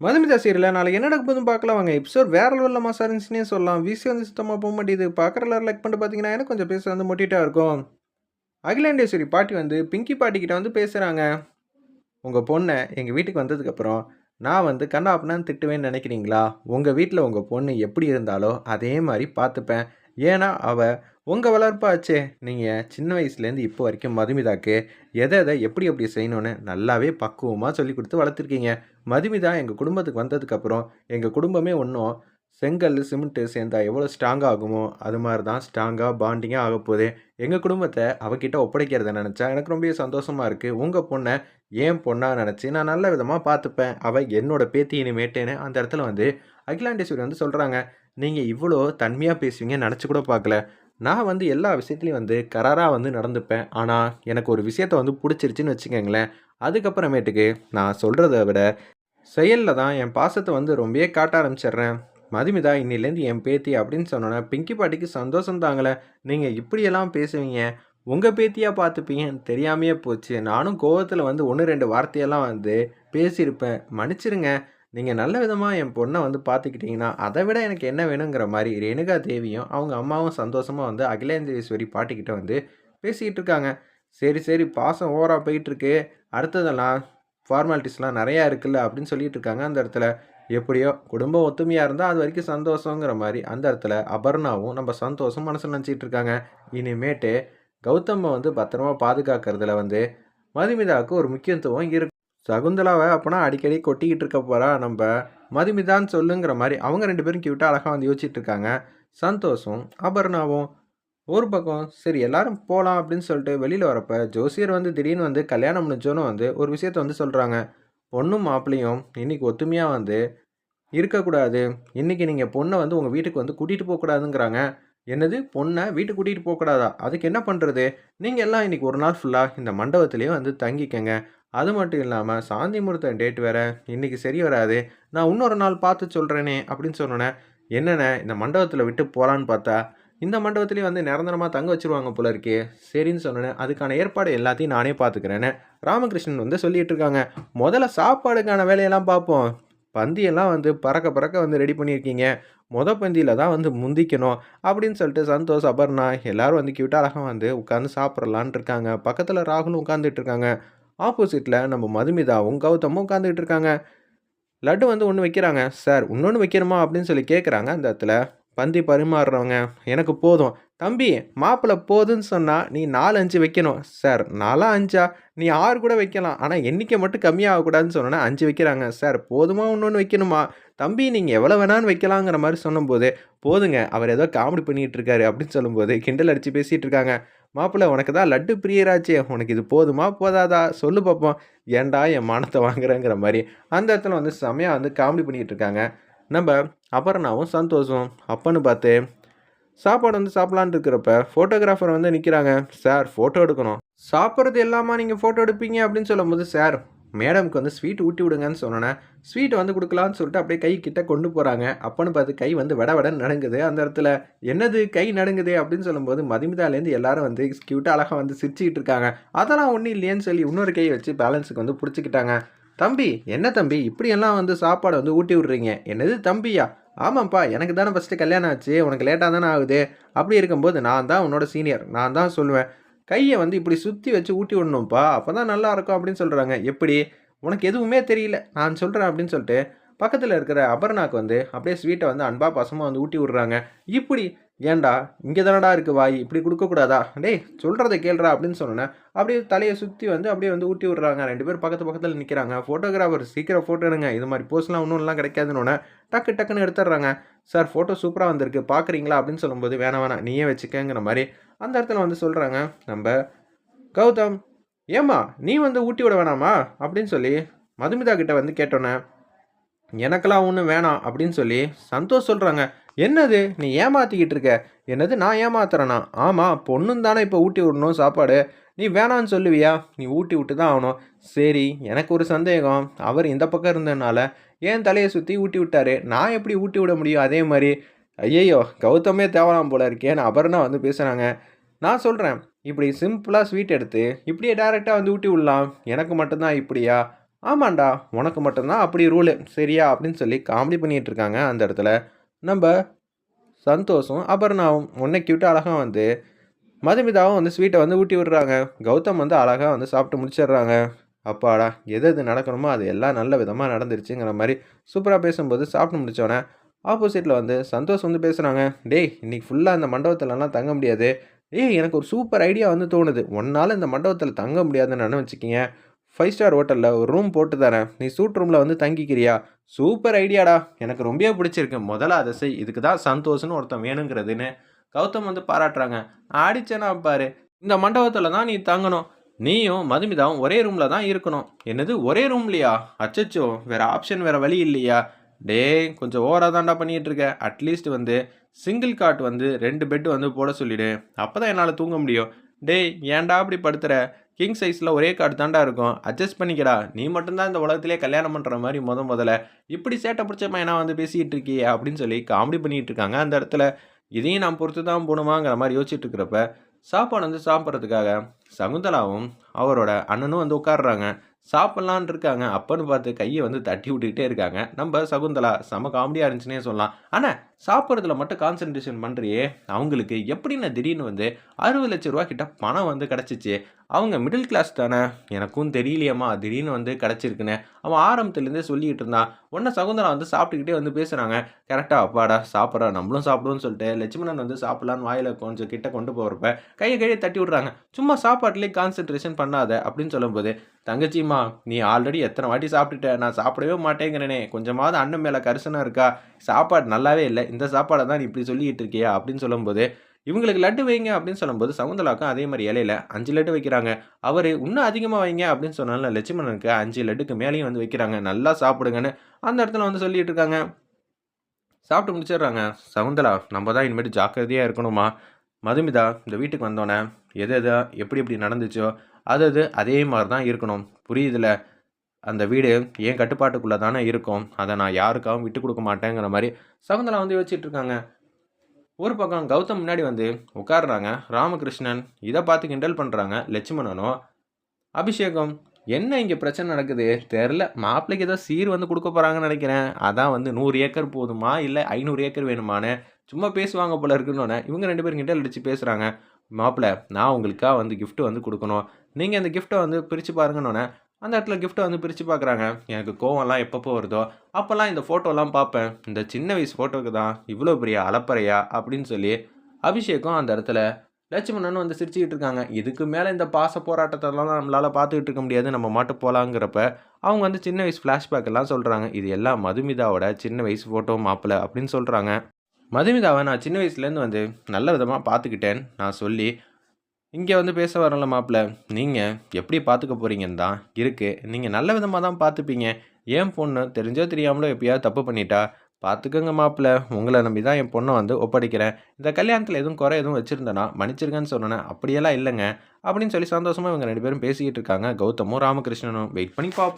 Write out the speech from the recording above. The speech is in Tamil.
மதுமிதா சீரியலில் நாளைக்கு என்ன நடக்க போதும் பார்க்கலாம். வாங்க எபிசோட் வேற லெவலில் மாசா இருந்துச்சுன்னே சொல்லலாம். விசி வந்து சுத்தமாக போக மாட்டேது பார்க்குற எல்லாரும் லைக் பண்ணிட்டு பார்த்தீங்கன்னா எனக்கு கொஞ்சம் பேச வந்து மொட்டிட்டாக இருக்கும். அகிலாண்டேஸ்வரி பாட்டி வந்து பிங்கி பாட்டிக்கிட்ட வந்து பேசுகிறாங்க உங்கள் பொண்ணை எங்கள் வீட்டுக்கு வந்ததுக்கப்புறம் நான் வந்து கண்ணா திட்டுவேன்னு நினைக்கிறீங்களா? உங்கள் வீட்டில் உங்கள் பொண்ணு எப்படி இருந்தாலோ அதே மாதிரி பார்த்துப்பேன். ஏன்னா அவள் உங்கள் வளர்ப்பாச்சே நீங்கள் சின்ன வயசுலேருந்து இப்போ வரைக்கும் மதுமிதாக்கு எதை எதை எப்படி எப்படி செய்யணும்னு நல்லாவே பக்குவமாக சொல்லி கொடுத்து வளர்த்துருக்கீங்க. மதுமிதா எங்கள் குடும்பத்துக்கு வந்ததுக்கப்புறம் எங்கள் குடும்பமே ஒன்றும் செங்கல் சிமெண்ட்டு சேர்ந்தா எவ்வளோ ஸ்ட்ராங்காக ஆகுமோ அது மாதிரி தான் ஸ்ட்ராங்காக பாண்டிங்காக ஆக போகுது. எங்கள் குடும்பத்தை அவகிட்ட ஒப்படைக்கிறத நினச்சா எனக்கு ரொம்ப சந்தோஷமாக இருக்குது உங்கள் பொண்ணை ஏன் பொண்ணாக நினச்சி நான் நல்ல விதமாக பார்த்துப்பேன். அவள் என்னோட பேத்தி இனிமேட்டுன்னு அந்த இடத்துல வந்து அகிலாண்டேஸ்வரி வந்து சொல்கிறாங்க நீங்கள் இவ்வளோ தன்மையாக பேசுவீங்க நினச்சி கூட பார்க்கல. நான் வந்து எல்லா விஷயத்துலையும் வந்து கராராக வந்து நடந்துப்பேன். ஆனால் எனக்கு ஒரு விஷயத்த வந்து பிடிச்சிருச்சுன்னு வச்சுக்கோங்களேன். அதுக்கப்புறமேட்டுக்கு நான் சொல்கிறத விட செயலில் தான் என் பாசத்தை வந்து ரொம்பவே காட்ட ஆரம்பிச்சிடுறேன். மதுமிதா இன்னிலேருந்து என் பேத்தி அப்படின்னு சொன்னோன்னே பிங்கி பாட்டிக்கு சந்தோஷம் தாங்களே. நீங்கள் இப்படியெல்லாம் பேசுவீங்க? உங்கள் பேத்தியாக பார்த்துப்பீங்கன்னு தெரியாமையே போச்சு. நானும் கோவத்தில் வந்து ஒன்று ரெண்டு வார்த்தையெல்லாம் வந்து பேசியிருப்பேன். மன்னிச்சிருங்க. நீங்கள் நல்ல விதமாக என் பொண்ணை வந்து பார்த்துக்கிட்டிங்கன்னா அதை விட எனக்கு என்ன வேணுங்கிற மாதிரி ரேணுகா தேவியும் அவங்க அம்மாவும் சந்தோஷமாக வந்து அகிலேந்திரேஸ்வரி பாட்டிக்கிட்ட வந்து பேசிக்கிட்டு இருக்காங்க சரி சரி பாசம் ஓவராக போயிட்டுருக்கு. அடுத்ததெல்லாம் ஃபார்மாலிட்டிஸ்லாம் நிறையா இருக்குல்ல அப்படின்னு சொல்லிட்டு இருக்காங்க அந்த இடத்துல. எப்படியோ குடும்பம் ஒத்துமையாக இருந்தால் அது வரைக்கும் சந்தோஷங்கிற மாதிரி அந்த இடத்துல அபர்ணாவும் நம்ம சந்தோஷம் மனசில் நினச்சிட்டு இருக்காங்க இனிமேட்டு கௌதமை வந்து பத்திரமா பாதுகாக்கிறதுல வந்து மதுமிதாவுக்கு ஒரு முக்கியத்துவம் இருக்கு. சகுந்தலாவை அப்போனா அடிக்கடி கொட்டிக்கிட்டு இருக்க போகிறா நம்ம மதுமிதான்னு சொல்லுங்கிற மாதிரி அவங்க ரெண்டு பேரும் கியூட்டாக அழகாக வந்து யோசிச்சுட்டு இருக்காங்க. சந்தோஷம் அபர்ணாவும் ஒரு பக்கம் சரி எல்லாரும் போகலாம் அப்படின்னு சொல்லிட்டு வெளியில் வரப்போ ஜோசியர் வந்து திடீர்னு வந்து கல்யாணம் முடிஞ்சோன்னு வந்து ஒரு விஷயத்த வந்து சொல்கிறாங்க பொண்ணும் மாப்பிள்ளையும் இன்னைக்கு ஒத்துமையாக வந்து இருக்கக்கூடாது. இன்றைக்கி நீங்கள் பொண்ணை வந்து உங்கள் வீட்டுக்கு வந்து கூட்டிகிட்டு போகக்கூடாதுங்கிறாங்க. என்னது? பொண்ணை வீட்டுக்கு கூட்டிகிட்டு போகக்கூடாதா? அதுக்கு என்ன பண்ணுறது நீங்கள் எல்லாம் இன்றைக்கி ஒரு நாள் ஃபுல்லாக இந்த மண்டபத்துலேயே வந்து தங்கிக்கங்க. அது மட்டும் இல்லாமல் சாந்தி முகூர்த்த டேட் வேறு. இன்றைக்கி சரி வராது. நான் இன்னொரு நாள் பார்த்து சொல்கிறேனே அப்படின்னு சொன்னோன்னே என்னென்ன இந்த மண்டபத்தில் விட்டு போகலான்னு பார்த்தா இந்த மண்டபத்துலேயே வந்து நிரந்தரமாக தங்க வச்சுருவாங்க போல இருக்கே. சரின்னு சொன்னேன் அதுக்கான ஏற்பாடு எல்லாத்தையும் நானே பார்த்துக்கிறேன்னு ராமகிருஷ்ணன் வந்து சொல்லிகிட்டு இருக்காங்க. முதல்ல சாப்பாடுக்கான வேலையெல்லாம் பார்ப்போம். பந்தியெல்லாம் வந்து பறக்க பறக்க வந்து ரெடி பண்ணியிருக்கீங்க. மொத பந்தியில் தான் வந்து முந்திக்கணும் அப்படின்னு சொல்லிட்டு சந்தோஷ் அபர்ணா எல்லோரும் வந்து கியூட்டாக அழகாக வந்து உட்காந்து சாப்பிட்றலான் இருக்காங்க. பக்கத்தில் ராகுலும் உட்காந்துட்டு இருக்காங்க. ஆப்போசிட்டில் நம்ம மதுமிதாவும் கௌதமும் உட்காந்துட்டு இருக்காங்க. லட்டு வந்து ஒன்று வைக்கிறாங்க. சார் இன்னொன்று வைக்கணுமா? அப்படின்னு சொல்லி கேட்குறாங்க அந்த இடத்துல. பந்தி பரிமாறுறவங்க எனக்கு போதும். தம்பி மாப்பிள்ளை போதுன்னு சொன்னால் நீ நாலு அஞ்சு வைக்கணும். சார் நாலா அஞ்சா? நீ ஆறு கூட வைக்கலாம். ஆனால் எண்ணிக்கை மட்டும் கம்மியாகக்கூடாதுன்னு சொன்னோன்னா அஞ்சு வைக்கிறாங்க. சார் போதுமா ஒன்று வைக்கணுமா? தம்பி நீங்கள் எவ்வளோ வேணான்னு வைக்கலாங்கிற மாதிரி சொன்னும்போது போதுங்க அவர் ஏதோ காமெடி பண்ணிகிட்டு இருக்காரு அப்படின்னு சொல்லும்போது கிண்டல் அடித்து பேசிகிட்டு இருக்காங்க மாப்பிள்ளை உனக்கு தான் லட்டு பிரியராச்சே. உனக்கு இது போதுமா போதாதா? சொல்லு பார்ப்போம் ஏன்டா என் மானத்தை வாங்குறேங்கிற மாதிரி. அந்த இடத்துல வந்து செமையாக வந்து காமெடி பண்ணிகிட்டு இருக்காங்க நம்ம அபர்ணாவும் சந்தோஷம் அப்பன்னு பார்த்து சாப்பாடு வந்து சாப்பிட்லான்னு இருக்கிறப்ப ஃபோட்டோகிராஃபர் வந்து நிற்கிறாங்க சார் ஃபோட்டோ எடுக்கணும். சாப்பிட்றது எல்லாமா? நீங்கள் ஃபோட்டோ எடுப்பீங்க? அப்படின்னு சொல்லும்போது சார் மேடம்க்கு வந்து ஸ்வீட் ஊட்டி விடுங்கன்னு சொன்னோன்னே ஸ்வீட் வந்து கொடுக்கலான்னு சொல்லிட்டு அப்படியே கை கிட்ட கொண்டு போகிறாங்க அப்போன்னு பார்த்து கை வந்து வட வடன்னு நடுங்குது. அந்த இடத்துல என்னது? கை நடுங்குது? அப்படின்னு சொல்லும்போது மதுமிதாலேருந்து எல்லாரும் வந்து க்யூட்டாக அழகாக வந்து சிரிச்சுக்கிட்டு இருக்காங்க. அதெல்லாம் ஒன்றும் இல்லையேன்னு சொல்லி இன்னொரு கையை வச்சு பேலன்ஸுக்கு வந்து பிடிச்சிக்கிட்டாங்க. தம்பி என்ன தம்பி? இப்படியெல்லாம் வந்து சாப்பாடு வந்து ஊட்டி விட்றீங்க. என்னது தம்பியா? ஆமாம்ப்பா எனக்கு தானே ஃபஸ்ட்டு கல்யாணம் ஆச்சு உனக்கு லேட்டாக தானே ஆகுது? அப்படி இருக்கும்போது நான் தான் உன்னோட சீனியர் நான் தான் சொல்லுவேன். கையை வந்து இப்படி சுற்றி வச்சு ஊட்டி விடணும்ப்பா அப்போ தான் நல்லா இருக்கும் அப்படின்னு சொல்கிறாங்க எப்படி? உனக்கு எதுவுமே தெரியல. நான் சொல்கிறேன் அப்படின்னு சொல்லிட்டு பக்கத்தில் இருக்கிற அபர்ணாக்கு வந்து அப்படியே ஸ்வீட்டை வந்து அன்பா பசமாக வந்து ஊட்டி விட்றாங்க. இப்படி ஏன்டா இங்கே தானடா இருக்குது வாய். இப்படி கொடுக்கக்கூடாதா? டேய் சொல்கிறத கேள்றா அப்படின்னு சொன்னேன் அப்படியே தலையை சுற்றி வந்து அப்படியே வந்து ஊட்டி விட்றாங்க. ரெண்டு பேர் பக்கத்து பக்கத்தில் நிற்கிறாங்க ஃபோட்டோகிராஃபர் சீக்கிரம் ஃபோட்டோ எடுங்க. இது மாதிரி போஸ்ட்லாம் ஒன்றும்லாம் கிடைக்காதுன்னு டக்கு டக்குன்னு எடுத்துடுறாங்க. சார் ஃபோட்டோ சூப்பராக வந்திருக்கு. பார்க்குறீங்களா அப்படின்னு சொல்லும்போது வேணாம் வேணாம். நீயே வச்சுக்கங்கிற மாதிரி அந்த இடத்துல வந்து சொல்கிறாங்க நம்ம கௌதம் ஏம்மா? நீ வந்து ஊட்டி விட வேணாமா? அப்படின்னு சொல்லி மதுமிதா கிட்ட வந்து கேட்டோன்னே எனக்கெல்லாம் ஒன்றும் வேணாம் அப்படின்னு சொல்லி சந்தோஷ் சொல்கிறாங்க என்னது? நீ ஏமாற்றிக்கிட்டு இருக்க? என்னது நான் ஏமாத்துறேனா? ஆமாம் பொண்ணும் தானே இப்போ ஊட்டி விடணும் சாப்பாடு. நீ வேணான்னு சொல்லுவியா? நீ ஊட்டி விட்டு தான் ஆகணும். சரி எனக்கு ஒரு சந்தேகம். அவர் இந்த பக்கம் இருந்ததுனால ஏன் தலையை சுற்றி ஊட்டி விட்டாரு? நான் எப்படி ஊட்டி விட முடியும் அதே மாதிரி? ஐயையோ கௌதமே தேவலாம் போல இருக்கேன்னு அபர்ணா வந்து பேசுகிறாங்க நான் சொல்கிறேன் இப்படி சிம்பிளாக ஸ்வீட் எடுத்து இப்படியே டேரெக்டாக வந்து ஊட்டி விடலாம். எனக்கு மட்டும்தான் இப்படியா? ஆமாண்டா உனக்கு மட்டும்தான் அப்படி ரூலு சரியா? அப்படின்னு சொல்லி காமெடி பண்ணிகிட்டு இருக்காங்க அந்த இடத்துல. நம்ம சந்தோஷம் அபர்ணாவும் உன்னை கியூட்டு அழகாக வந்து மதுமிதாவும் வந்து ஸ்வீட்டை வந்து ஊட்டி விடுறாங்க. கௌதம் வந்து அழகாக வந்து சாப்பிட்டு முடிச்சிடுறாங்க. அப்பாடா எது எது நடக்கணுமோ அது எல்லாம் நல்ல விதமாக நடந்துருச்சுங்கிற மாதிரி சூப்பராக பேசும்போது சாப்பிட்டு முடித்தோடனே ஆப்போசிட்டில் வந்து சந்தோஷ் வந்து பேசுகிறாங்க டேய் இன்னைக்கு ஃபுல்லாக இந்த மண்டபத்துலலாம் தங்க முடியாது. ஏய் எனக்கு ஒரு சூப்பர் ஐடியா வந்து தோணுது. ஒன்றால் இந்த மண்டபத்தில் தங்க முடியாதுன்னு நினச்சிக்கிங்க. ஃபைவ் ஸ்டார் ஹோட்டலில் ஒரு ரூம் போட்டு தரேன். நீ சூட் ரூமில் வந்து தங்கிக்கிறியா? சூப்பர் ஐடியாடா எனக்கு ரொம்ப பிடிச்சிருக்கு. முதல்ல அதை செய். இதுக்கு தான் சந்தோஷம்னு ஒருத்தன் வேணுங்கிறதுன்னு கௌதம் வந்து பாராட்டுறாங்க. ஆடிச்சேனா பாரு. இந்த மண்டபத்தில் தான் நீ தங்கணும். நீயும் மதுமிதாவும் ஒரே ரூமில் தான் இருக்கணும். என்னது ஒரே ரூம்லையா அச்சச்சோ வேறு ஆப்ஷன் வேறு வழி இல்லையா? டேய் கொஞ்சம் ஓவராக தான்டா பண்ணிகிட்டு இருக்க. அட்லீஸ்ட் வந்து சிங்கிள் காட் வந்து ரெண்டு பெட்டு வந்து போட சொல்லிடு. அப்போ தான் என்னால் தூங்க முடியும். டேய் ஏன்டா அப்படி படுத்துகிற கிங் சைஸில் ஒரே கார்டு தாண்டா இருக்கும். அட்ஜஸ்ட் பண்ணிக்கடா. நீ மட்டும்தான் இந்த உலகத்திலே கல்யாணம் பண்ணுற மாதிரி முத முதல்ல. இப்படி சேட்டை பிடிச்ச பையனா வந்து பேசிகிட்டு இருக்கியே அப்படின்னு சொல்லி காமெடி பண்ணிகிட்டு இருக்காங்க அந்த இடத்துல. இதையும் நான் பொறுத்து தான் போகணுமாங்கிற மாதிரி யோசிச்சுட்டு இருக்கிறப்ப சாப்பாடு வந்து சாப்பிட்றதுக்காக சகுந்தலாவும் அவரோட அண்ணனும் வந்து உட்காடுறாங்க சாப்பிட்லான் இருக்காங்க. அப்பன்னு பார்த்து கையை வந்து தட்டி விட்டுக்கிட்டே இருக்காங்க. நம்ம சகுந்தலா செம காமெடியாக இருந்துச்சுன்னே சொல்லலாம். ஆனால் சாப்பிட்றதுல மட்டும் கான்சன்ட்ரேஷன் பண்ணுறியே அவங்களுக்கு எப்படின்னு திடீர்னு வந்து அறுபது லட்ச ரூபா கிட்ட பணம் வந்து கிடச்சிச்சு. அவங்க மிடில் கிளாஸ் தானே. எனக்கும் தெரியலையம்மா திடீர்னு வந்து கிடச்சிருக்குன்னு. அவன் ஆரம்பத்துலேருந்தே சொல்லிக்கிட்டு இருந்தான். உடனே சகுந்தலா வந்து சாப்பிட்டுக்கிட்டே வந்து பேசுகிறாங்க கரெக்டாக அப்பாடா சாப்பிட்றா நம்மளும் சாப்பிடுவோம்னு சொல்லிட்டு லட்சுமணன் வந்து சாப்பிட்லான்னு வாயில் கொஞ்சம் கிட்ட கொண்டு போகிறப்ப கையை கையை தட்டி விட்றாங்க. சும்மா சாப்பாட்டுலேயே கான்சென்ட்ரேஷன் பண்ணாத அப்படின்னு சொல்லும்போது தங்கச்சிம்மா நீ ஆல்ரெடி எத்தனை வாட்டி சாப்பிட்டுட்ட? நான் சாப்பிடவே மாட்டேங்கிறேனே. கொஞ்சமாவது அண்ணன் மேலே கரிசனாக இருக்கா? சாப்பாடு நல்லாவே இல்லை. இந்த சாப்பாடை தான் நீ இப்படி சொல்லிக்கிட்டு இருக்கியா? அப்படின்னு சொல்லும்போது இவங்களுக்கு லட்டு வைங்க அப்படின்னு சொல்லும்போது சகுந்தலாக்கும் அதே மாதிரி இலையில அஞ்சு லட்டு வைக்கிறாங்க. அவர் இன்னும் அதிகமாக வைங்க அப்படின்னு சொன்னாலும் லட்சுமணனுக்கு அஞ்சு லட்டுக்கு மேலேயும் வந்து வைக்கிறாங்க. நல்லா சாப்பிடுங்கன்னு அந்த இடத்துல வந்து சொல்லிட்டு இருக்காங்க. சாப்பிட்டு முடிச்சிடுறாங்க. சகுந்தலா நம்ம தான் இனிமேட்டு ஜாக்கிரதையாக இருக்கணுமா? மதுமிதா இந்த வீட்டுக்கு வந்தோடனே எது எதா எப்படி எப்படி நடந்துச்சோ அது அது அதே மாதிரி தான் இருக்கணும். புரியுதுல? அந்த வீடு என் கட்டுப்பாட்டுக்குள்ளே தானே இருக்கும். அதை நான் யாருக்காகவும் விட்டு கொடுக்க மாட்டேங்கிற மாதிரி சகுந்தலா வந்து யோசிச்சுட்டு இருக்காங்க. ஒரு பக்கம் கௌதம் முன்னாடி வந்து உட்காடுறாங்க ராமகிருஷ்ணன் இதை பார்த்து கிண்டல் பண்ணுறாங்க லட்சுமணனும் அபிஷேகம் என்ன இங்கே பிரச்சனை நடக்குது? தெரில. மாப்பிள்ளைக்கு ஏதோ சீர் வந்து கொடுக்க போகிறாங்கன்னு நினைக்கிறேன். அதான் வந்து நூறு ஏக்கர் போதுமா? இல்லை ஐநூறு ஏக்கர் வேணுமான்னு? சும்மா பேசுவாங்க போல இருக்குன்னு இவங்க ரெண்டு பேரும் கிட்ட அடித்து பேசுகிறாங்க மாப்பிள்ளை நான் உங்களுக்காக வந்து கிஃப்ட்டு வந்து கொடுக்கணும். நீங்கள் அந்த கிஃப்ட்டை வந்து பிரித்து பாருங்கன்னொன்னே அந்த இடத்துல கிஃப்ட்டை வந்து பிரித்து பார்க்குறாங்க எனக்கு கோவம்லாம் எப்பப்போ வருதோ அப்போல்லாம் இந்த ஃபோட்டோலாம் பார்ப்பேன். இந்த சின்ன வயசு ஃபோட்டோக்கு தான் இவ்வளோ பெரிய அலப்பறையா அப்படின்னு சொல்லி அபிஷேகம் அந்த இடத்துல லட்சுமணன் வந்து சிரிச்சுக்கிட்டு இருக்காங்க. இதுக்கு மேலே இந்த பாச போராட்டத்தெல்லாம் நம்மளால் பார்த்துக்கிட்டு இருக்க முடியாது. நம்ம மாட்டு போகலாங்கிறப்ப அவங்க வந்து சின்ன வயசு ஃப்ளாஷ்பேக் எல்லாம் சொல்கிறாங்க இது எல்லாம் மதுமிதாவோட சின்ன வயசு ஃபோட்டோ மாப்பிள்ளை அப்படின்னு சொல்கிறாங்க மதுமிதாவை நான் சின்ன வயசுலேருந்து வந்து நல்ல விதமாக பார்த்துக்கிட்டேன். நான் சொல்லி இங்கே வந்து பேச வரல மாப்பிள்ள நீங்கள் எப்படி பார்த்துக்க போகிறீங்கன்னு தான் இருக்குது நீங்கள் நல்ல விதமாக தான் பார்த்துப்பீங்க. ஏன் பொண்ணு தெரிஞ்சோ தெரியாமலோ எப்பயாவது தப்பு பண்ணிட்டா? பார்த்துக்கோங்க மாப்பிள்ள. உங்களை நம்பி தான் என் பொண்ணை வந்து ஒப்படைக்கிறேன். இந்த கல்யாணத்தில் எதுவும் குறை எதுவும் வச்சுருந்தேன்னா மன்னிச்சிருக்கேன்னு சொன்னேன் அப்படியெல்லாம் இல்லைங்க. அப்படின்னு சொல்லி சந்தோஷமாக இவங்க ரெண்டு பேரும் பேசிக்கிட்டு இருக்காங்க. கௌதமும் ராமகிருஷ்ணனும். வெயிட் பண்ணி பார்ப்போம்